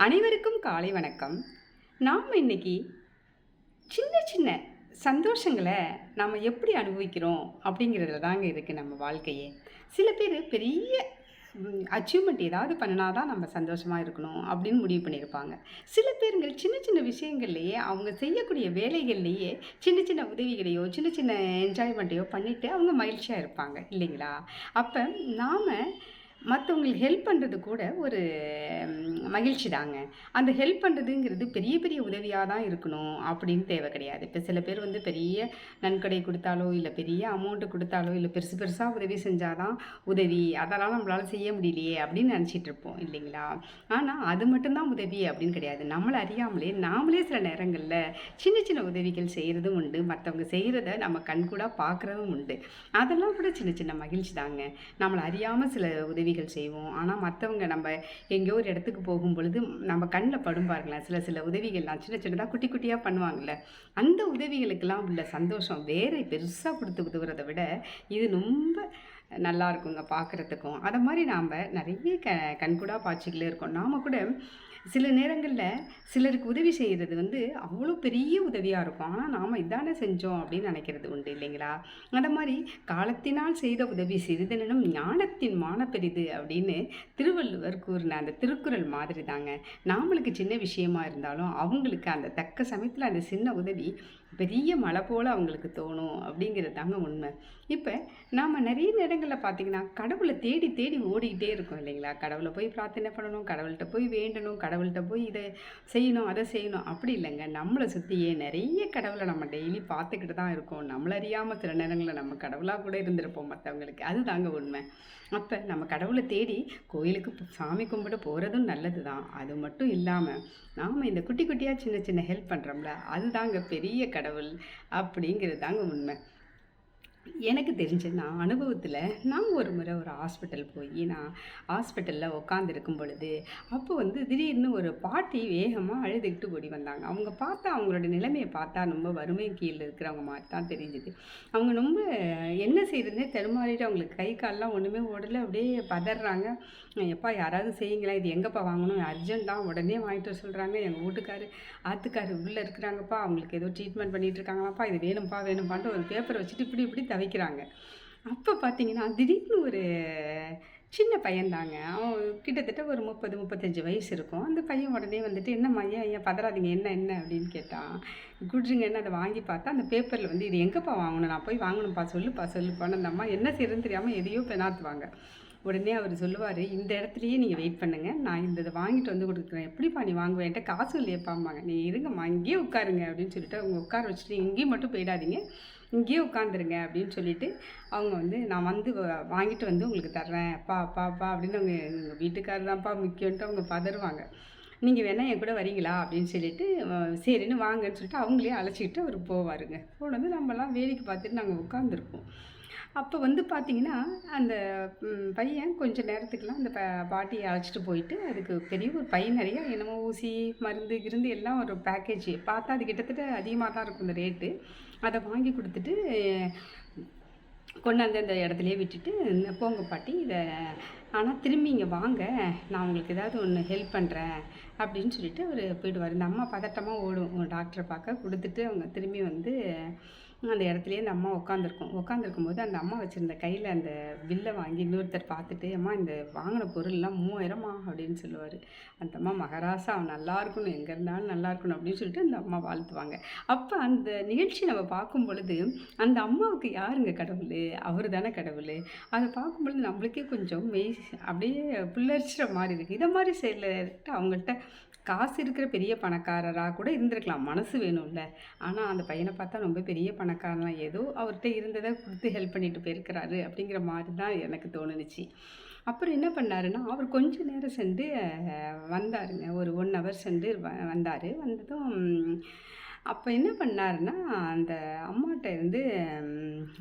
அனைவருக்கும் காலை வணக்கம். நாம் இன்னைக்கு சின்ன சின்ன சந்தோஷங்களை நாம் எப்படி அனுபவிக்கிறோம் அப்படிங்கிறதுல தாங்க இருக்குது நம்ம வாழ்க்கையே. சில பேர் பெரிய அச்சீவ்மெண்ட் ஏதாவது பண்ணினா தான் நம்ம சந்தோஷமாக இருக்கணும் அப்படின்னு முடிவு பண்ணியிருப்பாங்க. சில பேருங்கள் சின்ன சின்ன விஷயங்கள்லையே அவங்க செய்யக்கூடிய வேலைகள்லையே சின்ன சின்ன உதவிகளையோ சின்ன சின்ன என்ஜாய்மெண்ட்டையோ பண்ணிவிட்டு அவங்க மகிழ்ச்சியாக இருப்பாங்க இல்லைங்களா? அப்போ நாம் மற்றவங்களுக்கு ஹெல்ப் பண்ணுறது கூட ஒரு மகிழ்ச்சி தாங்க. அந்த ஹெல்ப் பண்ணுறதுங்கிறது பெரிய பெரிய உதவியாக தான் இருக்கணும் அப்படின்னு தேவை கிடையாது. இப்போ சில பேர் வந்து பெரிய நன்கொடை கொடுத்தாலோ இல்லை பெரிய அமௌண்ட்டு கொடுத்தாலோ இல்லை பெருசு பெருசாக உதவி செஞ்சால் தான் உதவி. அதெல்லாம் நம்மளால் செய்ய முடியலையே அப்படின்னு நினச்சிட்டு இருப்போம் இல்லைங்களா? ஆனால் அது மட்டும்தான் உதவி அப்படின்னு கிடையாது. நம்மளை அறியாமலே நாமளே சில நேரங்களில் சின்ன சின்ன உதவிகள் செய்கிறதும் உண்டு. மற்றவங்க செய்கிறத நம்ம கண்கூடாக பார்க்குறதும் உண்டு. அதெல்லாம் கூட சின்ன சின்ன மகிழ்ச்சி தாங்க. நம்மளை அறியாமல் சில உதவி உதவிகள் செய்வோம். ஆனால் மற்றவங்க நம்ம எங்கேயோ ஒரு இடத்துக்கு போகும் பொழுது நம்ம கண்ணில் படும் பாருங்களேன். சில சில உதவிகள்லாம் சின்ன சின்னதாக குட்டி குட்டியாக பண்ணுவாங்கல்ல. அந்த உதவிகளுக்கெல்லாம் உள்ள சந்தோஷம் வேற பெருசாக கொடுத்து உதவுறதை விட இது ரொம்ப நல்லா இருக்குங்க பார்க்குறதுக்கும் அதை மாதிரி நாம் நிறைய க கண்கூடா காட்சிகளே இருக்கோம். நாம் கூட சில நேரங்களில் சிலருக்கு உதவி செய்கிறது வந்து அவ்வளோ பெரிய உதவியாக இருக்கும். ஆனால் நாம் இதானே செஞ்சோம் அப்படின்னு நினைக்கிறது உண்டு இல்லைங்களா? அந்த மாதிரி காலத்தினால் செய்த உதவி சிறிதனும் ஞானத்தின் மானப்பெரிது அப்படின்னு திருவள்ளுவர் கூறின அந்த திருக்குறள் மாதிரி தாங்க. நாமளுக்கு சின்ன விஷயமா இருந்தாலும் அவங்களுக்கு அந்த தக்க சமயத்தில் அந்த சின்ன உதவி பெரிய மலை போல் அவங்களுக்கு தோணும் அப்படிங்கிறது தாங்க உண்மை. இப்போ நாம் நிறைய நேரங்களில் பார்த்தீங்கன்னா கடவுளை தேடி தேடி ஓடிக்கிட்டே இருக்கோம் இல்லைங்களா? கடவுளை போய் பிரார்த்தனை பண்ணணும் கடவுள்கிட்ட போய் வேண்டணும் கடவுள் கடவுள்கிட்ட போய் இதை செய்யணும் அதை செய்யணும். அப்படி இல்லைங்க. நம்மளை சுற்றியே நிறைய கடவுளை நம்ம டெய்லி பார்த்துக்கிட்டு தான் இருக்கோம். நம்மள அறியாமல் சில நேரங்களில் நம்ம கடவுளாக கூட இருந்திருப்போம் மற்றவங்களுக்கு அதுதாங்க உண்மை. அப்போ நம்ம கடவுளை தேடி கோயிலுக்கு சாமி கும்பிட போகிறதும் நல்லது தான் அது மட்டும் இல்லாமல் நாம் இந்த குட்டி குட்டியாக சின்ன சின்ன ஹெல்ப் பண்ணுறோம்ல அதுதாங்க பெரிய கடவுள் அப்படிங்கிறது தாங்க உண்மை. எனக்கு தெரிஞ்ச நான் அனுபவத்தில் நான் ஒரு முறை ஒரு ஹாஸ்பிட்டல் போய் நான் ஹாஸ்பிட்டலில் உட்காந்துருக்கும் பொழுது அப்போ வந்து திடீர்னு ஒரு பாட்டி வேகமாக அழுதுகிட்டு ஓடி வந்தாங்க. அவங்க பார்த்தா அவங்களோட நிலைமையை பார்த்தா ரொம்ப வறுமை கீழே இருக்கிறவங்க மாதிரி தான் தெரிஞ்சுது. அவங்க ரொம்ப என்ன செய்யறதுனே தடுமாறிட்டு அவங்களுக்கு கை கால்லாம் ஒன்றுமே ஓடலை. அப்படியே பதறாங்க. எப்பா யாராவது செய்யுங்களேன் இது எங்கேப்பா வாங்கணும்? அர்ஜென்ட்டாக உடனே வாங்கிட்டு வர சொல்கிறாங்க எங்கள் வீட்டுக்காரு ஆத்துக்காரு உள்ளே இருக்கிறாங்கப்பா. அவங்களுக்கு ஏதோ ட்ரீட்மெண்ட் பண்ணிகிட்டு இருக்காங்களாப்பா. இது வேணும்ப்பா வேணும்ப்பான்ட்டு ஒரு பேப்பரை வச்சுட்டு இப்படி இப்படி தவிக்கிறாங்க. அப்போ பார்த்தீங்கன்னா திடீர்னு ஒரு சின்ன பையன்தாங்க. அவன் கிட்டத்தட்ட ஒரு முப்பது முப்பத்தஞ்சு வயசு இருக்கும். அந்த பையன் உடனே வந்துட்டு என்னம்மா ஐயா ஐயா பதறாதீங்க? என்ன என்ன? அப்படின்னு கேட்டான். குட்ரிங்கன்னு அதை வாங்கி பார்த்தா அந்த பேப்பரில் வந்து இது எங்கேப்பா வாங்கணும்? நான் போய் வாங்கணும்ப்பா சொல்லுப்பா சொல்லுப்பான்னு அந்த அம்மா என்ன செய்யறதுன்னு தெரியாமல் எதையோ பெணாத்துவாங்க உடனே அவர் சொல்லுவார் இந்த இடத்துலையே நீங்கள் வெயிட் பண்ணுங்கள் நான் இந்த இதை வாங்கிட்டு வந்து கொடுக்குறேன். எப்படிப்பா நீ வாங்குவேன் என்கிட்ட காசு இல்லையப்பாம்பாங்க நீ இருங்கம்மா இங்கேயே உட்காருங்க. அப்படின்னு சொல்லிட்டு அவங்க உட்கார வச்சுட்டு இங்கேயும் மட்டும் போயிடாதீங்க. இங்கேயே உட்காந்துருங்க அப்படின்னு சொல்லிட்டு அவங்க வந்து நான் வந்து வ- வாங்கிட்டு வந்து உங்களுக்கு தர்றேன். அப்பா அப்பா அப்பா அப்படின்னு அவங்க எங்கள் வீட்டுக்காரர் தான்ப்பா முக்கியன்ட்டு அவங்க பதறுவாங்க. நீங்கள் வேணால் என் கூட வரீங்களா? அப்படின்னு சொல்லிட்டு சரின்னு வாங்கன்னு சொல்லிட்டு அவங்களே அழைச்சிக்கிட்டு அவர் போவாருங்க. போனது நம்மலாம் வேடிக்கை பார்த்துட்டு நாங்கள் உட்காந்துருப்போம் அப்போ வந்து பார்த்தீங்கன்னா அந்த பையன் கொஞ்ச நேரத்துக்குலாம் அந்த ப பாட்டியை அழைச்சிட்டு போயிட்டு அதுக்கு பெரிய ஒரு பை நிறையா என்னமோ ஊசி மருந்து கிருந்து எல்லாம் ஒரு பேக்கேஜ் பார்த்தா அது கிட்டத்தட்ட அதிகமாக தான் இருக்கும் இந்த ரேட்டு அதை வாங்கி கொடுத்துட்டு கொண்டாந்து அந்த இடத்துலையே விட்டுட்டு "இந்த போங்க பாட்டி இதை ஆனால் திரும்பி இங்கே வாங்க. நான் உங்களுக்கு ஏதாவது ஒன்று ஹெல்ப் பண்ணுறேன் அப்படின்னு சொல்லிட்டு அவர் போயிடுவார். இந்த அம்மா பதட்டமாக ஓடும். டாக்டரை பார்க்க கொடுத்துட்டு அவங்க திரும்பி வந்து அந்த இடத்துலையே அந்த அம்மா உட்காந்துருக்கும் உட்காந்துருக்கும் போது அந்த அம்மா வச்சுருந்த கையில் அந்த வில்லை வாங்கி இன்னொருத்தர் பார்த்துட்டு அம்மா இந்த வாங்கின பொருள்லாம் மூவாயிரமா? அப்படின்னு சொல்லுவார். அந்த அம்மா மகராசா அவன் நல்லா இருக்கணும். எங்கே இருந்தாலும் நல்லா இருக்கணும். அப்படின்னு சொல்லிட்டு அந்த அம்மா வாழ்த்துவாங்க. அப்போ அந்த நிகழ்ச்சி நம்ம பார்க்கும் பொழுது அந்த அம்மாவுக்கு யாருங்க கடவுள்? அவர் தானே கடவுள்? அதை பார்க்கும் பொழுது நம்மளுக்கே கொஞ்சம் மெய் அப்படியே புல்லரிச்சிற மாதிரி இருக்குது இதை மாதிரி செயல அவங்கள்ட்ட காசு இருக்கிற பெரிய பணக்காரராக கூட இருந்திருக்கலாம். மனசு வேணும்ல. ஆனால் அந்த பையனை பார்த்தா ரொம்ப பெரிய பணக்காரன் ஏதோ அவர்கிட்ட இருந்ததை கொடுத்து ஹெல்ப் பண்ணிட்டு போயிருக்கிறாரு அப்படிங்கிற மாதிரி தான் எனக்கு தோணுனுச்சு அப்புறம் என்ன பண்ணாருன்னா அவர் கொஞ்ச நேரம் சென்று வந்தாருங்க. ஒரு ஒன் ஹவர் சென்று வ வந்தார். வந்ததும் அப்போ என்ன பண்ணாருன்னா அந்த அம்மாட்ட இருந்து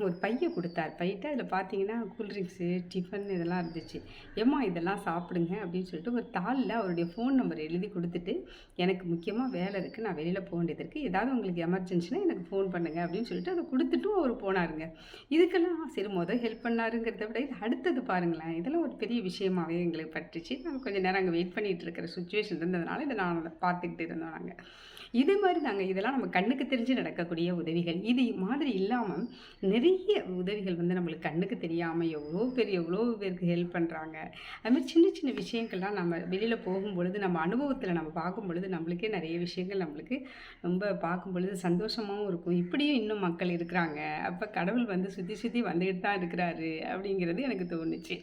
ஒரு பையை கொடுத்தாரு. பையிட்ட அதில் பார்த்தீங்கன்னா கூல்ட்ரிங்க்ஸு டிஃபன் இதெல்லாம் இருந்துச்சு. ஏம்மா இதெல்லாம் சாப்பிடுங்க அப்படின்னு சொல்லிட்டு ஒரு தாளில் அவருடைய ஃபோன் நம்பர் எழுதி கொடுத்துட்டு எனக்கு முக்கியமாக வேலை இருக்குது நான் வெளியில் போக வேண்டியது இருக்குது ஏதாவது உங்களுக்கு எமர்ஜென்சினா எனக்கு ஃபோன் பண்ணுங்க அப்படின்னு சொல்லிட்டு அதை கொடுத்துட்டும் அவர் போனாருங்க. இதுக்கெல்லாம் சரி மொதல் ஹெல்ப் பண்ணாருங்கிறத விட இது அடுத்தது பாருங்களேன். இதெல்லாம் ஒரு பெரிய விஷயமாகவே எங்களுக்கு பட்டுச்சு. நாங்கள் கொஞ்சம் நேரம் அங்கே வெயிட் பண்ணிகிட்டு இருக்கிற சுச்சுவேஷன் இருந்ததுனால இதை நான் அதை பார்த்துக்கிட்டு இருந்தோம் நாங்கள் இது மாதிரி நாங்கள் இதெல்லாம் நம்ம கண்ணுக்கு தெரிஞ்சு நடக்கக்கூடிய உதவிகள். இது மாதிரி இல்லாமல் நிறைய உதவிகள் வந்து நம்மளுக்கு கண்ணுக்கு தெரியாமல் எவ்வளோ பேர் எவ்வளோ பேருக்கு ஹெல்ப் பண்ணுறாங்க அதுமாதிரி சின்ன சின்ன விஷயங்கள்லாம் நம்ம வெளியில் போகும் பொழுது நம்ம அனுபவத்தில் நம்ம பார்க்கும் பொழுது நம்மளுக்கே நிறைய விஷயங்கள் நம்மளுக்கு ரொம்ப பார்க்கும் பொழுது சந்தோஷமாகவும் இருக்கும். இப்படியும் இன்னும் மக்கள் இருக்கிறாங்க. அப்போ கடவுள் வந்து சுற்றி சுற்றி வந்துக்கிட்டு தான் இருக்கிறாரு அப்படிங்கிறது எனக்கு தோணுச்சு.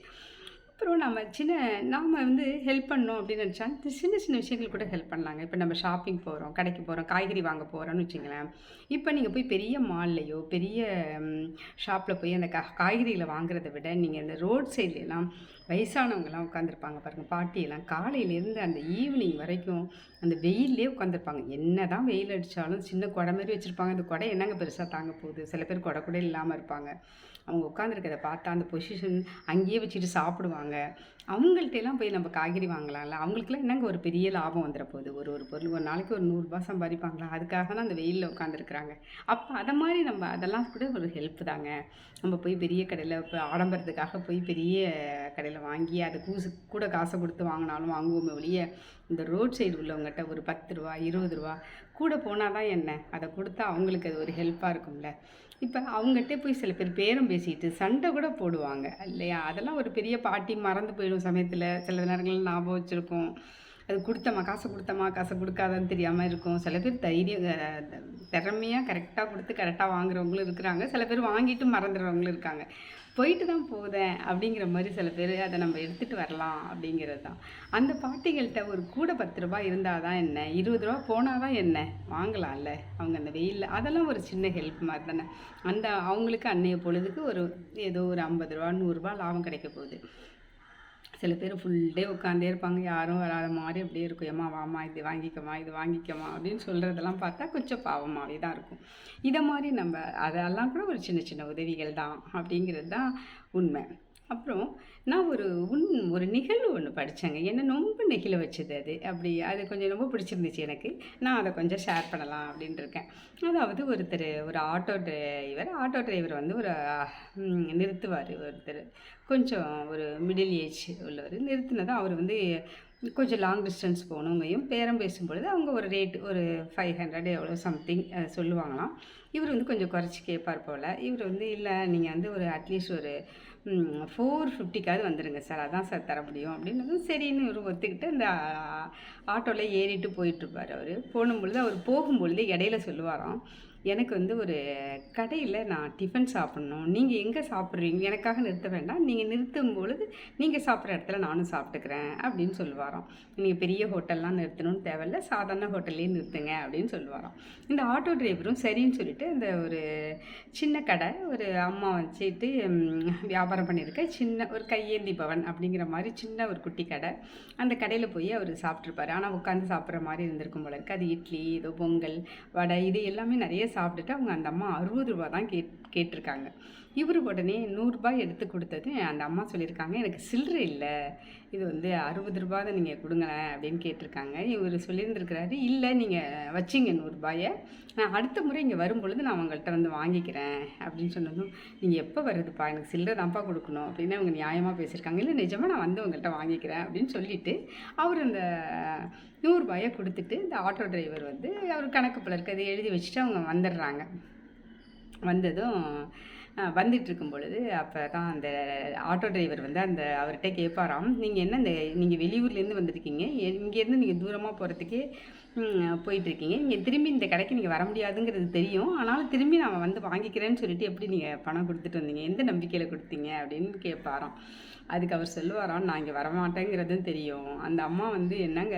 அப்புறம் நம்ம சின்ன நாம் வந்து ஹெல்ப் பண்ணோம் அப்படின்னு நினச்சா சின்ன சின்ன விஷயங்கள் கூட ஹெல்ப் பண்ணலாங்க. இப்போ நம்ம ஷாப்பிங் போகிறோம் கடைக்கு போகிறோம் காய்கறி வாங்க போகிறோம்னு வச்சுங்களேன் இப்போ நீங்கள் போய் பெரிய மால்லையோ பெரிய ஷாப்பில் போய் அந்த கா காய்கறிகளை வாங்குறத விட நீங்கள் இந்த ரோட் சைட்லலாம் வயசானவங்கலாம் உட்காந்துருப்பாங்க பாருங்கள் பாட்டியெல்லாம் காலையிலேருந்து அந்த ஈவினிங் வரைக்கும் அந்த வெயிலே உட்காந்துருப்பாங்க என்ன தான் வெயில் அடித்தாலும் சின்ன குடை மாதிரி வச்சுருப்பாங்க. அந்த குடை என்னங்க பெருசாக தாங்க போகுது? சில பேர் குடை கூட இல்லாமல் இருப்பாங்க. அவங்க உட்காந்துருக்கதை பார்த்தா அந்த பொசிஷன் அங்கேயே வச்சுட்டு சாப்பிடுவாங்க. அவங்கள்ட்ட எல்லாம் போய் நம்ம காய்கறி வாங்கலாம்ல. அவங்களுக்குலாம் என்னங்க ஒரு பெரிய லாபம் வந்துட போகுது? ஒரு ஒரு பொருள் ஒரு நாளைக்கு ஒரு நூறுரூபா சம்பாதிப்பாங்களா? அதுக்காக தான் அந்த வெயிலில் உட்காந்துருக்குறாங்க அப்போ அதை மாதிரி நம்ம அதெல்லாம் கூட ஒரு ஹெல்ப் தாங்க. நம்ம போய் பெரிய கடையில் இப்போ ஆடம்பரத்துக்காக போய் பெரிய கடையில் வாங்கி அதை கூசு கூட காசை கொடுத்து வாங்கினாலும் வாங்குவோமே ஒழிய இந்த ரோட் சைடு உள்ளவங்ககிட்ட ஒரு பத்து ரூபா இருபது ரூபா கூட போனால் தான் என்ன? அதை கொடுத்தா அவங்களுக்கு அது ஒரு ஹெல்ப்பாக இருக்கும்ல. இப்போ அவங்ககிட்ட போய் சில பேர் பேரம் பேசிட்டு சண்டை கூட போடுவாங்க இல்லையா? அதெல்லாம் ஒரு பெரிய பாட்டி மறந்து போயிடும் சமயத்தில். சில நேரங்களில் ஞாபகம் வச்சுருக்கோம். அது கொடுத்தமா காசை கொடுத்தமா காசை கொடுக்காதான்னு தெரியாமல் இருக்கும். சில பேர் தைரியம் திறமையாக கரெக்டாக கொடுத்து கரெக்டாக வாங்குறவங்களும் இருக்கிறாங்க. சில பேர் வாங்கிட்டு மறந்துடுறவங்களும் இருக்காங்க. போயிட்டு தான் போதேன் அப்படிங்கிற மாதிரி சில பேர் அதை நம்ம எடுத்துகிட்டு வரலாம் அப்படிங்கிறது தான். அந்த பாட்டிகள்கிட்ட ஒரு கூட பத்து ரூபா இருந்தால் தான் என்ன? இருபது ரூபா போனால் தான் என்ன? வாங்கலாம்ல. அவங்க அந்த வெயிலில் அதெல்லாம் ஒரு சின்ன ஹெல்ப் மாதிரி தானே. அந்த அவங்களுக்கு அன்னைய பொழுதுக்கு ஒரு ஏதோ ஒரு ஐம்பது ரூபா நூறுரூபா லாபம் கிடைக்க போகுது. சில பேர் ஃபுல் டே உட்காந்தே இருப்பாங்க. யாரும் வராத மாதிரி அப்படியே இருக்கும். ஏம்மா வாம்மா இது வாங்கிக்கமா இது வாங்கிக்கமா அப்படின்னு சொல்கிறதெல்லாம் பார்த்தா கொஞ்சம் பாவமாகவே தான் இருக்கும். இதை மாதிரி நம்ம அதெல்லாம் கூட ஒரு சின்ன சின்ன உதவிகள் தான் அப்படிங்கிறது தான் உண்மை. அப்புறம் நான் ஒரு உன் ஒரு நிகழ்வு ஒன்று படித்தேங்க என்ன ரொம்ப நெகிழ வச்சது அது. அப்படி அது கொஞ்சம் ரொம்ப பிடிச்சிருந்துச்சு எனக்கு. நான் அதை கொஞ்சம் ஷேர் பண்ணலாம் அப்படின்ட்டு இருக்கேன். அதாவது ஒருத்தர் ஒரு ஆட்டோ டிரைவர் ஆட்டோ டிரைவர் வந்து ஒரு நிறுத்துவார் ஒருத்தர். கொஞ்சம் ஒரு மிடில் ஏஜ் உள்ளவர். நிறுத்தினதும் அவர் வந்து கொஞ்சம் லாங் டிஸ்டன்ஸ் போகணுங்கையும் பேரம் பேசும்பொழுது அவங்க ஒரு ரேட் ஒரு ஃபைவ் ஹண்ட்ரட் எவ்வளோ சம்திங் சொல்லுவாங்களாம். இவர் வந்து கொஞ்சம் குறைச்சி கேட்பார் போல். இவர் வந்து இல்லை நீங்கள் வந்து ஒரு அட்லீஸ்ட் ஒரு ஃபோர் ஃபிஃப்டிக்காவது வந்துடுங்க சார் அதான் சார் தர முடியும். அப்படின்னு சரின்னு இவர் ஒத்துக்கிட்டு அந்த ஆட்டோவில் ஏறிட்டு போயிட்டுருப்பார் அவர். போகும்பொழுது அவர் போகும்பொழுது இடையில சொல்லுவாராம் எனக்கு வந்து ஒரு கடையில் நான் டிஃபன் சாப்பிட்ணும். நீங்கள் எங்கே சாப்பிட்றீங்க? எனக்காக நிறுத்த வேண்டாம். நீங்கள் நிறுத்தும் பொழுது நீங்கள் சாப்பிட்ற இடத்துல நானும் சாப்பிட்டுக்கிறேன் அப்படின்னு சொல்லுவாராம். நீங்கள் பெரிய ஹோட்டல்லாம் நிறுத்தணும்னு தேவையில்ல. சாதாரண ஹோட்டல்லையே நிறுத்துங்க அப்படின்னு சொல்லுவாராம். இந்த ஆட்டோ டிரைவரும் சரின்னு சொல்லிட்டு அந்த ஒரு சின்ன கடை ஒரு அம்மா வச்சுட்டு வியாபாரம் பண்ணியிருக்க சின்ன ஒரு கையேந்தி பவன் அப்படிங்கிற மாதிரி சின்ன ஒரு குட்டி கடை. அந்த கடையில் போய் அவர் சாப்பிட்ருப்பாரு ஆனால் உட்காந்து சாப்பிட்ற மாதிரி இருந்திருக்கும் போல இருக்குது அது இட்லி ஏதோ பொங்கல் வடை இது எல்லாமே நிறைய சாப்பிட்டுட்டு அவங்க அந்த அம்மா அறுபது ரூபா தான் கேட் கேட்டிருக்காங்க. இவர் உடனே நூறுரூபா எடுத்து கொடுத்தது அந்த அம்மா சொல்லியிருக்காங்க எனக்கு சில்லறை இல்லை. இது வந்து அறுபது ரூபா தான் நீங்கள் கொடுங்களேன் அப்படின்னு கேட்டிருக்காங்க. இவர் சொல்லியிருந்திருக்கிறாரு இல்லை நீங்கள் வச்சிங்க நூறுரூபாயை நான் அடுத்த முறை இங்கே வரும்பொழுது நான் உங்கள்கிட்ட வந்து வாங்கிக்கிறேன். அப்படின்னு சொன்னதும் நீங்கள் எப்போ வருதுப்பா? எனக்கு சில்லறை தான்ப்பா கொடுக்கணும். அப்படின்னு அவங்க நியாயமாக பேசியிருக்காங்க. இல்லை நிஜமாக நான் வந்து உங்கள்கிட்ட வாங்கிக்கிறேன். அப்படின்னு சொல்லிட்டு அவர் அந்த நூறுரூபாயை கொடுத்துட்டு இந்த ஆட்டோ டிரைவர் வந்து அவர் கணக்கு போல அதை எழுதி வச்சுட்டு அவங்க வந்துடுறாங்க. வந்ததும் வந்துட்டு இருக்கும் பொழுது அப்போ தான் அந்த ஆட்டோ டிரைவர் வந்து அந்த அவர்கிட்ட கேட்பாராம் நீங்கள் என்ன இந்த நீங்கள் வெளியூர்லேருந்து வந்திருக்கீங்க? இங்கேருந்து நீங்கள் தூரமாக போகிறதுக்கே போயிட்டுருக்கீங்க. நீங்கள் திரும்பி இந்த கடைக்கு நீங்கள் வர முடியாதுங்கிறது தெரியும். ஆனாலும் திரும்பி நான் வந்து வாங்கிக்கிறேன்னு சொல்லிட்டு எப்படி நீங்கள் பணம் கொடுத்துட்டு வந்தீங்க? எந்த நம்பிக்கையில் கொடுத்தீங்க? அப்படின்னு கேட்பாராம். அதுக்கு அவர் சொல்லுவாராம் நான் இங்கே வரமாட்டேங்கிறதும் தெரியும். அந்த அம்மா வந்து என்னங்க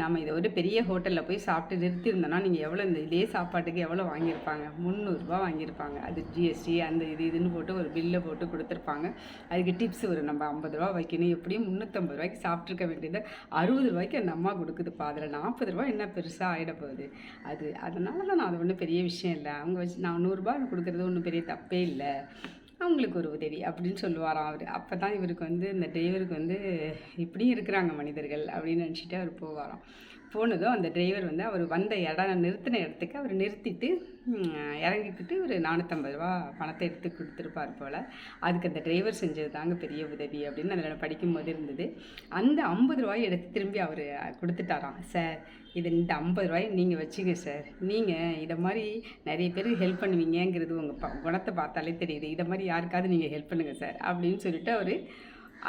நம்ம இதை ஒரு பெரிய ஹோட்டலில் போய் சாப்பிட்டு நிறுத்தியிருந்தோன்னா நீங்கள் எவ்வளோ இந்த இதே சாப்பாட்டுக்கு எவ்வளோ வாங்கியிருப்பாங்க? முந்நூறுரூவா வாங்கியிருப்பாங்க. அது ஜிஎஸ்டி அந்த இது இதுன்னு போட்டு ஒரு பில்லை போட்டு கொடுத்துருப்பாங்க. அதுக்கு டிப்ஸ் ஒரு நம்ம ஐம்பது ரூபா வைக்கணும். எப்படியும் முந்நூற்றம்பது ரூபாய்க்கு சாப்பிட்ருக்க வேண்டியது அறுபது ரூபாய்க்கு அந்த அம்மா கொடுக்குதுப்பா. அதில் நாற்பது ரூபா என்ன பெருசாக ஆகிட போகுது. அது அதனால தான் நான் அது ஒன்றும் பெரிய விஷயம் இல்லை. அவங்க வச்சு நான் நூறுரூபா கொடுக்குறது ஒன்றும் பெரிய தப்பே இல்லை. அவங்களுக்கு ஒரு உதவி அப்படின்னு சொல்லுவாராம் அவர். அப்போ தான் இவருக்கு வந்து இந்த டிரைவருக்கு வந்து இப்படியும் இருக்கிறாங்க மனிதர்கள் அப்படின்னு நினச்சிட்டு அவர் போவாராம். போனதும் அந்த டிரைவர் வந்து அவர் வந்த இடம் நிறுத்தின இடத்துக்கு அவர் நிறுத்திட்டு இறங்கிக்கிட்டு ஒரு நானூற்றம்பது ரூபா பணத்தை எடுத்து கொடுத்துருப்பார் போல். அதுக்கு அந்த டிரைவர் செஞ்சது தாங்க பெரிய உதவி அப்படின்னு அதில் படிக்கும்போது இருந்தது. அந்த ஐம்பது ரூபாய் எடுத்து திரும்பி அவர் கொடுத்துட்டாராம். சார் இது இந்த ஐம்பது ரூபாய் நீங்கள் வச்சுங்க சார். நீங்கள் இதை மாதிரி நிறைய பேருக்கு ஹெல்ப் பண்ணுவீங்கங்கிறது உங்கள் ப குணத்தை பார்த்தாலே தெரியுது. இதை மாதிரி யாருக்காவது நீங்கள் ஹெல்ப் பண்ணுங்கள் சார். அப்படின்னு சொல்லிட்டு அவர்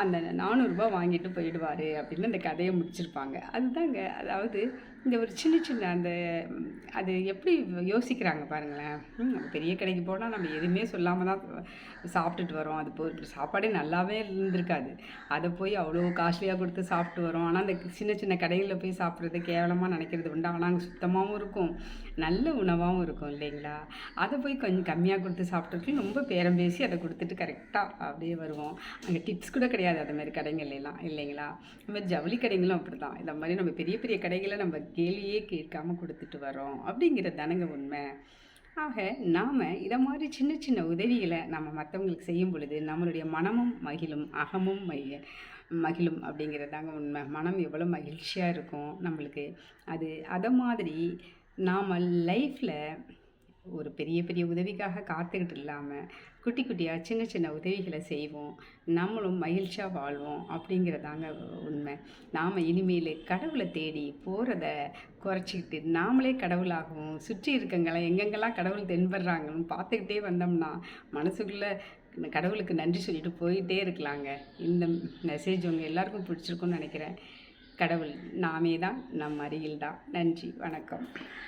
அந்த நானூறுரூபா வாங்கிட்டு போயிடுவார் அப்படின்னு அந்த கதையை முடிச்சிருப்பாங்க. அதுதாங்க அதாவது இந்த ஒரு சின்ன சின்ன அந்த அது எப்படி யோசிக்கிறாங்க பாருங்களேன். நம்ம பெரிய கடைக்கு போனால் நம்ம எதுவுமே சொல்லாமல் தான் சாப்பிட்டுட்டு வரோம். அது போ சாப்பாடே நல்லாவே இருந்திருக்காது. அதை போய் அவ்வளோ காஸ்ட்லியாக கொடுத்து சாப்பிட்டு வரோம். ஆனால் அந்த சின்ன சின்ன கடைகளில் போய் சாப்பிட்றது கேவலமாக நினைக்கிறது உண்டு. ஆனால் அங்கே சுத்தமாகவும் இருக்கும். நல்ல உணவாகவும் இருக்கும் இல்லைங்களா? அதை போய் கொஞ்சம் கம்மியாக கொடுத்து சாப்பிட்றதுக்கு ரொம்ப பேரம் பேசி அதை கொடுத்துட்டு கரெக்டாக அப்படியே வருவோம். அங்கே டிப்ஸ் கூட கிடையாது. அது மாதிரி கடைங்கள்லாம் இல்லைங்களா? இந்த மாதிரி ஜவுளி கடைங்களும் அப்படி தான் இந்த மாதிரி நம்ம பெரிய பெரிய கடைகளை நம்ம கேள்வியே கேட்காம கொடுத்துட்டு வரோம் அப்படிங்கிறது தானங்க உண்மை. ஆக நாம் இதை மாதிரி சின்ன சின்ன உதவிகளை நம்ம மற்றவங்களுக்கு செய்யும் பொழுது நம்மளுடைய மனமும் மகிழும் அகமும் மைய மகிழும் அப்படிங்கிறது தாங்க உண்மை. மனம் எவ்வளோ மகிழ்ச்சியாக இருக்கும் நம்மளுக்கு. அது அதை மாதிரி நாம் லைஃப்பில் ஒரு பெரிய பெரிய உதவிக்காக காத்துக்கிட்டு இல்லாமல் குட்டி குட்டியாக சின்ன சின்ன உதவிகளை செய்வோம். நம்மளும் மகிழ்ச்சியாக வாழ்வோம் அப்படிங்கிறதாங்க உண்மை. நாம் இனிமேல் கடவுளை தேடி போகிறத குறைச்சிக்கிட்டு நாமளே கடவுளாகவும் சுற்றி இருக்கங்களை எங்கெங்கெல்லாம் கடவுள் தென்படுறாங்கன்னு பார்த்துக்கிட்டே வந்தோம்னா மனசுக்குள்ளே கடவுளுக்கு நன்றி சொல்லிட்டு போயிட்டே இருக்கலாங்க. இந்த மெசேஜ் உங்கள் எல்லாருக்கும் பிடிச்சிருக்குன்னு நினைக்கிறேன். கடவுள் நாமே தான் நம் அருகில் தான் நன்றி வணக்கம்.